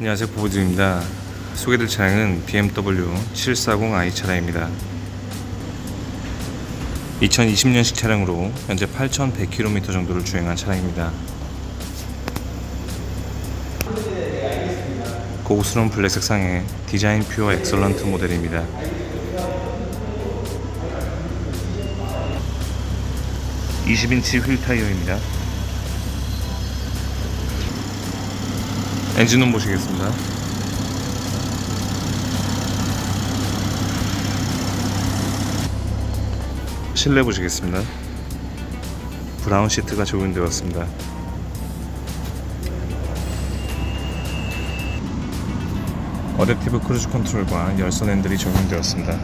안녕하세요 보부드입니다. 소개될 차량은 BMW 740i 차량입니다. 2020년식 차량으로 현재 8,100km 정도를 주행한 차량입니다. 고급스러운 블랙 색상의 디자인 퓨어 엑설런트 모델입니다. 20인치 휠 타이어입니다 엔진룸 보시겠습니다. 실내 보시겠습니다. 브라운 시트가 적용되었습니다. 어댑티브 크루즈 컨트롤과 열선 핸들이 적용되었습니다.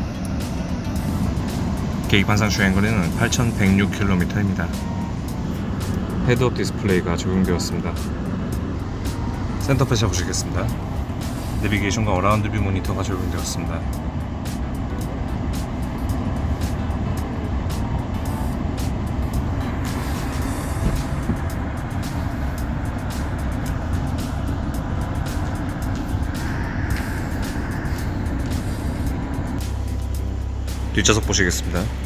계기판상 주행거리는 8,106km입니다. 헤드업 디스플레이가 적용되었습니다. 센터페 잡으시겠습니다. 내비게이션과 어라운드 뷰 모니터가 적용되었습니다. 뒷좌석 보시겠습니다.